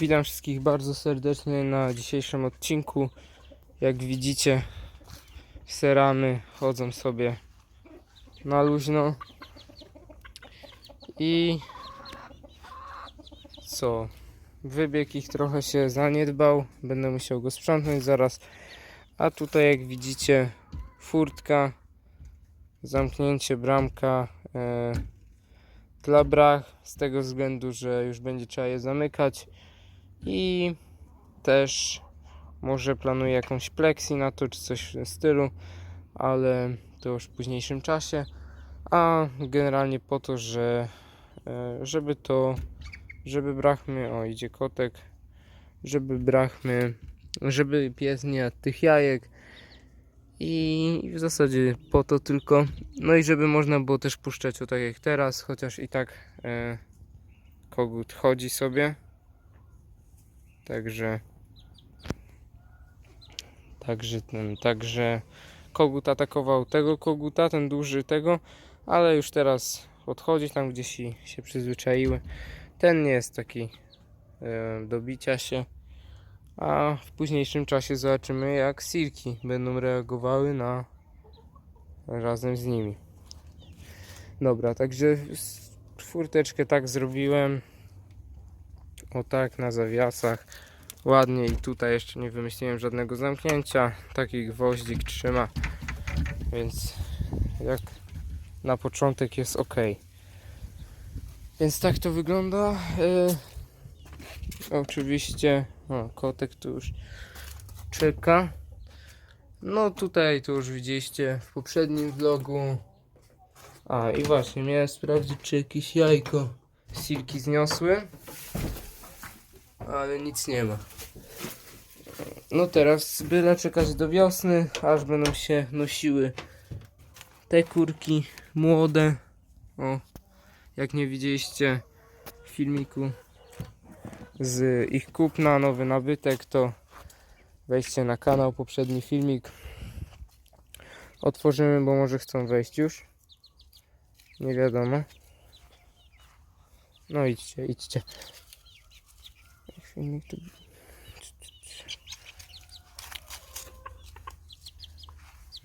Witam wszystkich bardzo serdecznie na dzisiejszym odcinku. Jak widzicie, seramy chodzą sobie na luźno. I co? Wybieg ich trochę się zaniedbał. Będę musiał go sprzątnąć zaraz. A tutaj, jak widzicie, furtka, zamknięcie, bramka. E, dla brach, z tego względu, że już będzie trzeba je zamykać i też może planuję jakąś pleksji na to, czy coś w tym stylu, ale to już w późniejszym czasie, a generalnie po to, że e, żeby to, żeby brachmy, o idzie kotek, żeby brachmy, żeby pies nie jadł tych jajek. I w zasadzie po to tylko, no i żeby można było też puszczać o tak jak teraz, chociaż i tak e, kogut chodzi sobie. Także Także ten, także kogut atakował tego koguta, ten duży tego, ale już teraz odchodzi tam gdzieś i się przyzwyczaiły. Ten nie jest taki e, do bicia się. A w późniejszym czasie zobaczymy jak silki będą reagowały na razem z nimi. Dobra, także furteczkę tak zrobiłem. O tak na zawiasach. Ładnie i tutaj jeszcze nie wymyśliłem żadnego zamknięcia. Taki gwoździk trzyma. Więc jak na początek jest ok. Więc tak to wygląda. Yy, oczywiście o, kotek tu już czeka. No tutaj to już widzieliście w poprzednim vlogu. A i właśnie miałem sprawdzić czy jakieś jajko silki zniosły. Ale nic nie ma. No teraz byle czekać do wiosny, aż będą się nosiły te kurki młode. O, jak nie widzieliście w filmiku z ich kupna, nowy nabytek, to wejdźcie na kanał, poprzedni filmik. Otworzymy, bo może chcą wejść już. Nie wiadomo. No idźcie, idźcie. Filmik tu...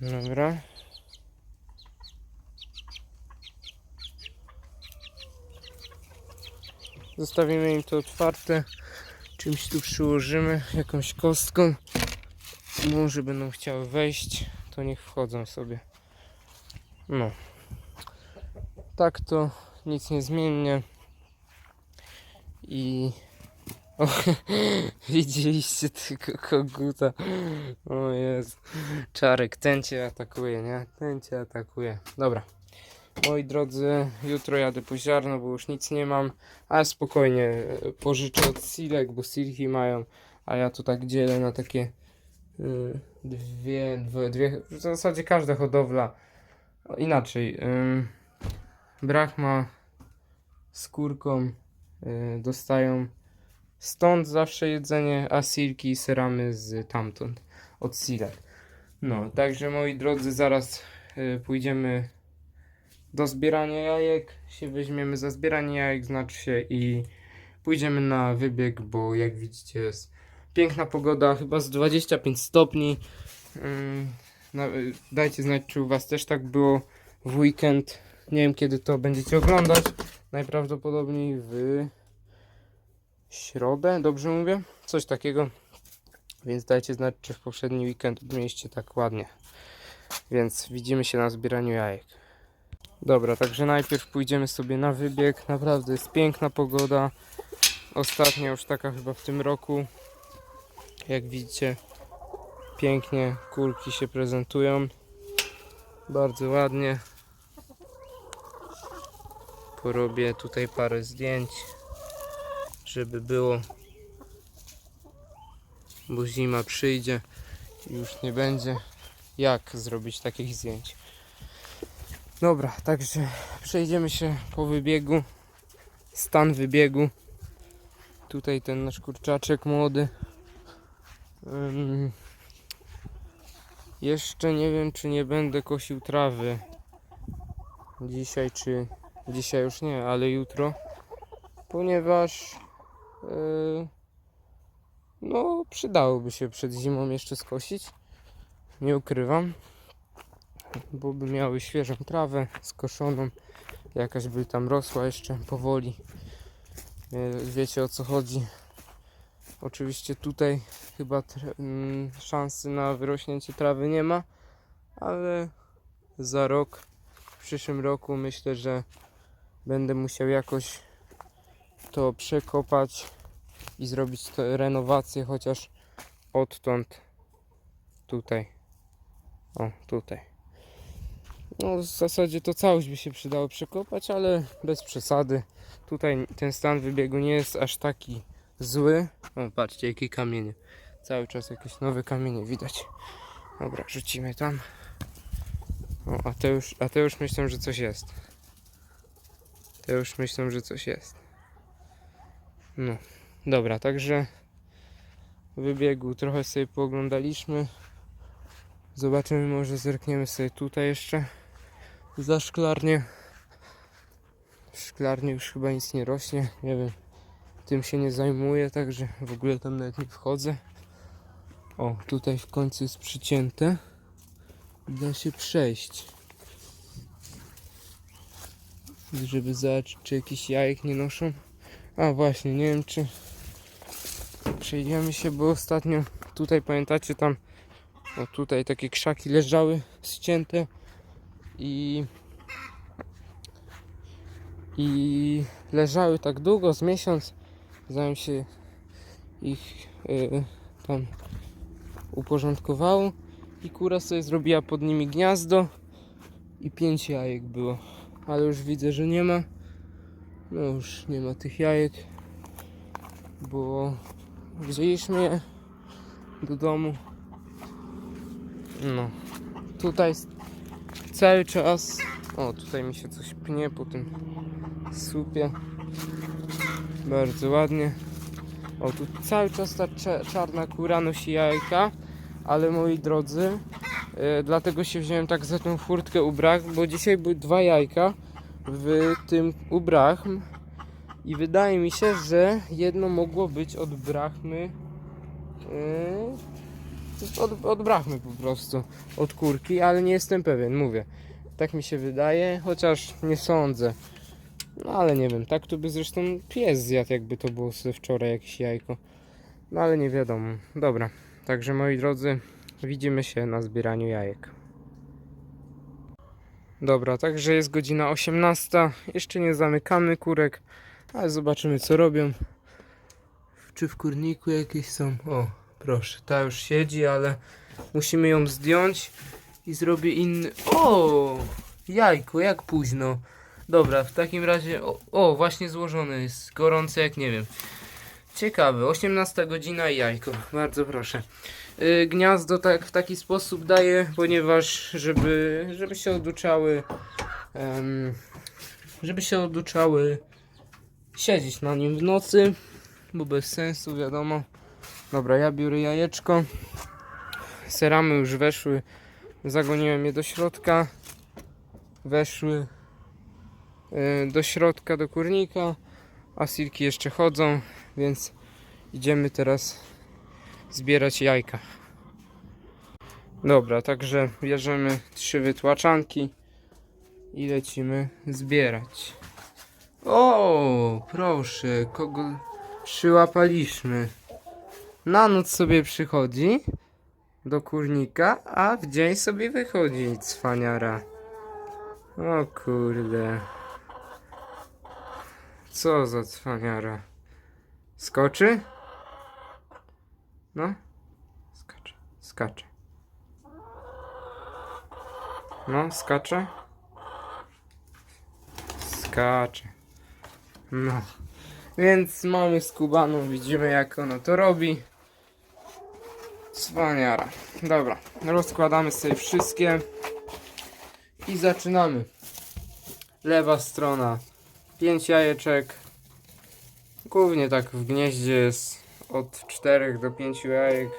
Dobra. Zostawimy im to otwarte. Czymś tu przyłożymy, jakąś kostką. Może będą chciały wejść, to niech wchodzą sobie. No. Tak to nic nie zmienię. I o, widzieliście tego koguta. O jest. Czarek, ten cię atakuje, nie? Ten cię atakuje. Dobra. Moi drodzy, jutro jadę po ziarno, bo już nic nie mam. Ale spokojnie, e, pożyczę od Silek, bo Silki mają. A ja to tak dzielę na takie y, dwie, dwie, dwie. W zasadzie każda hodowla inaczej. Brachma z kurką y, dostają stąd zawsze jedzenie, a silki i seramy z tamtąd, od silek. No, także moi drodzy, zaraz y, pójdziemy do zbierania jajek, się weźmiemy za zbieranie jajek, znaczy się i pójdziemy na wybieg, bo jak widzicie jest piękna pogoda, chyba z 25 stopni. Ym, na, y, dajcie znać, czy u Was też tak było w weekend. Nie wiem, kiedy to będziecie oglądać. Najprawdopodobniej w środę, dobrze mówię? Coś takiego. Więc dajcie znać, czy w poprzedni weekend mieliście tak ładnie. Więc widzimy się na zbieraniu jajek. Dobra, także najpierw pójdziemy sobie na wybieg. Naprawdę jest piękna pogoda. Ostatnia już taka chyba w tym roku. Jak widzicie, pięknie kulki się prezentują. Bardzo ładnie. Porobię tutaj parę zdjęć żeby było, bo zima przyjdzie i już nie będzie jak zrobić takich zdjęć. Dobra, także przejdziemy się po wybiegu. Stan wybiegu. Tutaj ten nasz kurczaczek młody. Ym, jeszcze nie wiem, czy nie będę kosił trawy dzisiaj, czy dzisiaj już nie, ale jutro, ponieważ no przydałoby się przed zimą jeszcze skosić. Nie ukrywam. Bo by miały świeżą trawę skoszoną. Jakaś by tam rosła jeszcze powoli. Wie- Wiecie o co chodzi. Oczywiście tutaj chyba mm, szansy na wyrośnięcie trawy nie ma, ale za rok, w przyszłym roku myślę, że będę musiał jakoś to przekopać i zrobić renowację chociaż odtąd tutaj. O, tutaj. No w zasadzie to całość by się przydało przekopać, ale bez przesady. Tutaj ten stan wybiegu nie jest aż taki zły. O, patrzcie jakie kamienie. Cały czas jakieś nowe kamienie widać. Dobra, rzucimy tam. O, a te już, a te już myślą, że coś jest. Te już myślą, że coś jest. No, dobra, także wybiegu trochę sobie pooglądaliśmy. Zobaczymy, może zerkniemy sobie tutaj jeszcze za szklarnię. W szklarni już chyba nic nie rośnie, nie wiem. Tym się nie zajmuję, także w ogóle tam nawet nie wchodzę. O, tutaj w końcu jest przycięte. Da się przejść. Żeby zobaczyć, czy jakiś jajek nie noszą. A właśnie, nie wiem czy przejdziemy się, bo ostatnio tutaj pamiętacie tam o tutaj takie krzaki leżały ścięte i i leżały tak długo, z miesiąc zanim się ich y, tam uporządkowało i kura sobie zrobiła pod nimi gniazdo i pięć jajek było. Ale już widzę, że nie ma no już nie ma tych jajek bo wzięliśmy je do domu no tutaj cały czas o tutaj mi się coś pnie po tym słupie. Bardzo ładnie. O tu cały czas ta czarna kura nosi jajka ale moi drodzy e, dlatego się wziąłem tak za tą furtkę u brach bo dzisiaj były dwa jajka w tym u brachm i wydaje mi się, że jedno mogło być od brachmy yy, od, od brachmy po prostu od kurki, ale nie jestem pewien, mówię. Tak mi się wydaje, chociaż nie sądzę. No ale nie wiem, tak to by zresztą pies zjadł jakby to było sobie wczoraj jakieś jajko. No ale nie wiadomo, dobra także moi drodzy, widzimy się na zbieraniu jajek Dobra, także jest godzina 18. Jeszcze nie zamykamy kurek, ale zobaczymy co robią. Czy w kurniku jakieś są? O, proszę, ta już siedzi, ale musimy ją zdjąć i zrobię inny. O! Jajko, jak późno. Dobra, w takim razie. O, o właśnie złożone jest. Gorące jak nie wiem. Ciekawe, 18 godzina i jajko. Bardzo proszę. Y, Gniazdo tak w taki sposób daję, ponieważ żeby, żeby się oduczały żeby się oduczały siedzieć na nim w nocy, bo bez sensu wiadomo. Dobra, ja biorę jajeczko. Seramy już weszły. Zagoniłem je do środka. Weszły y, do środka, do kurnika. A silki jeszcze chodzą, więc idziemy teraz zbierać jajka. Dobra, także bierzemy trzy wytłaczanki i lecimy zbierać. O, proszę, kogo przyłapaliśmy. Na noc sobie przychodzi do kurnika, a w dzień sobie wychodzi cwaniara. O kurde. Co za cwaniara. Skoczy? No. Skacze. Skacze. No, skacze. Skacze. No. Więc mamy skubaną, widzimy jak ona to robi. Cwaniara. Dobra, rozkładamy sobie wszystkie i zaczynamy. Lewa strona. 5 jajeczek. Głównie tak w gnieździe jest od 4 do 5 jajek.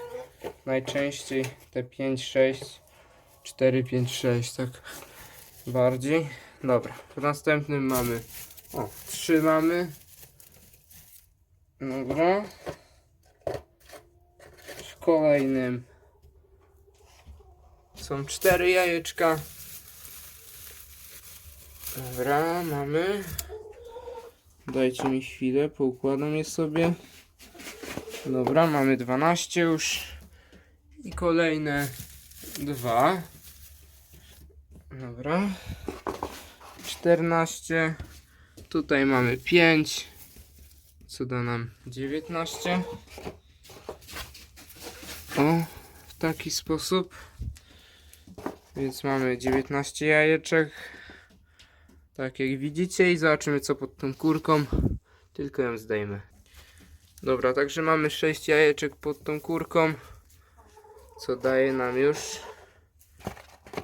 Najczęściej te 5, 6, 4, 5, 6, tak bardziej. Dobra, w następnym mamy. O, 3 mamy. Dobra. kolejnym są cztery jajeczka. Dobra, mamy. Dajcie mi chwilę, poukładam je sobie. Dobra, mamy 12 już. I kolejne dwa. Dobra. 14. Tutaj mamy 5. Co da nam 19. O, w taki sposób. Więc mamy 19 jajeczek. Tak jak widzicie i zobaczymy co pod tą kurką. Tylko ją zdejmę. Dobra, także mamy 6 jajeczek pod tą kurką. Co daje nam już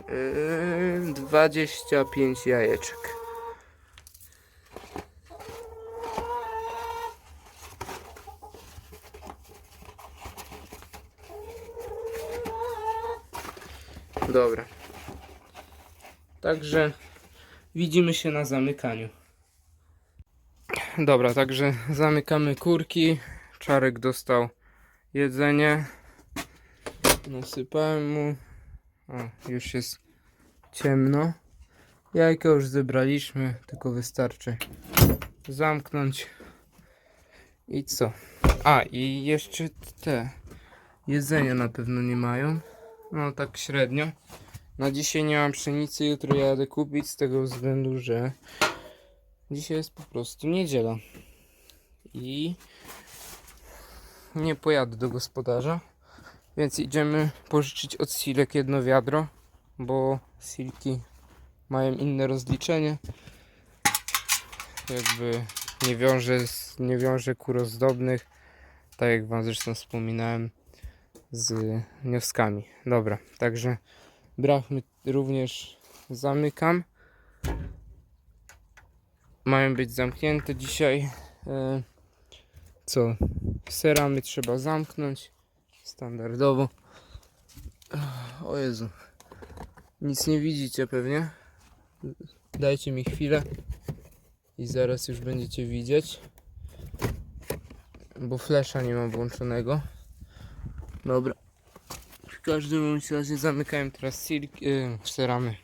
yy, 25 jajeczek. Dobra. Także widzimy się na zamykaniu. Dobra, także zamykamy kurki. Czarek dostał jedzenie. Nasypałem mu. O, już jest ciemno. Jajka już zebraliśmy, tylko wystarczy zamknąć. I co? A, i jeszcze te jedzenia na pewno nie mają. No tak średnio. Na dzisiaj nie mam pszenicy, jutro jadę kupić z tego względu, że dzisiaj jest po prostu niedziela. I nie pojadę do gospodarza. Więc idziemy pożyczyć od silek jedno wiadro, bo silki mają inne rozliczenie. Jakby nie wiąże, nie wiąże kur tak jak Wam zresztą wspominałem, z wnioskami. Dobra, także brachmy również zamykam. Mają być zamknięte dzisiaj. E, Co? Seramy trzeba zamknąć standardowo. O Jezu. Nic nie widzicie pewnie. Dajcie mi chwilę i zaraz już będziecie widzieć. Bo flesza nie mam włączonego. Dobra. W każdym razie zamykałem teraz silk, yy, seramy.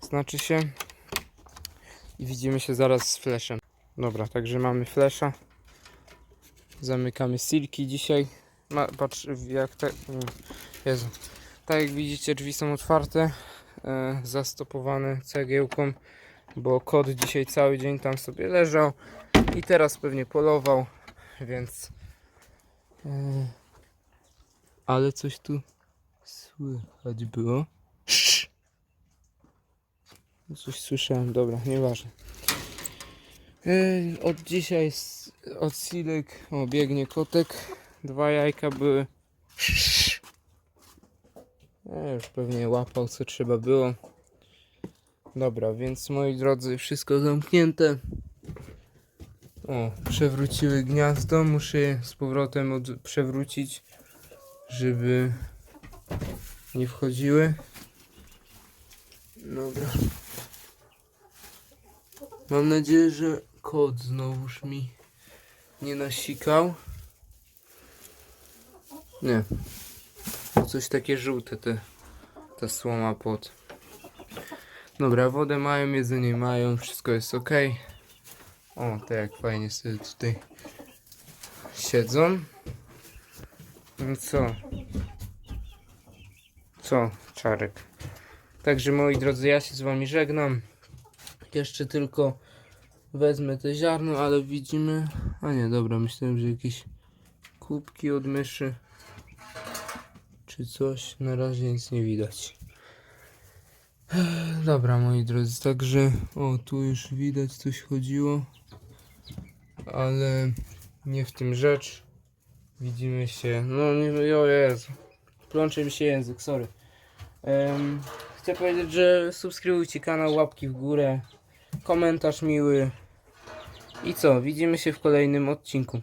Znaczy się. I widzimy się zaraz z fleszem. Dobra, także mamy flesza. Zamykamy silki dzisiaj. Ma, patrz jak te. mm, Jezu. Tak jak widzicie drzwi są otwarte. E, zastopowane cegiełką. Bo kot dzisiaj cały dzień tam sobie leżał. I teraz pewnie polował. Więc. E, ale coś tu słychać było. Coś słyszałem, dobra, nieważne. Od dzisiaj od silek o, biegnie kotek. Dwa jajka były. E, już pewnie łapał co trzeba było. Dobra, więc moi drodzy, wszystko zamknięte. O, przewróciły gniazdo. Muszę je z powrotem przewrócić, żeby nie wchodziły. Dobra. Mam nadzieję, że kot znowuż mi nie nasikał. Nie. Coś takie żółte te, ta słoma pod. Dobra, wodę mają, jedzenie mają, wszystko jest ok. O, to jak fajnie sobie tutaj siedzą. No co? Co, Czarek? Także moi drodzy, ja się z wami żegnam. Jeszcze tylko wezmę te ziarno, ale widzimy... A nie, dobra, myślałem, że jakieś kubki od myszy. Czy coś. Na razie nic nie widać. Dobra, moi drodzy, także... O, tu już widać coś chodziło. Ale nie w tym rzecz. Widzimy się... No, nie... O Jezu. Plącze mi się język, sorry. Em, chcę powiedzieć, że subskrybujcie kanał, łapki w górę, komentarz miły. I co? Widzimy się w kolejnym odcinku.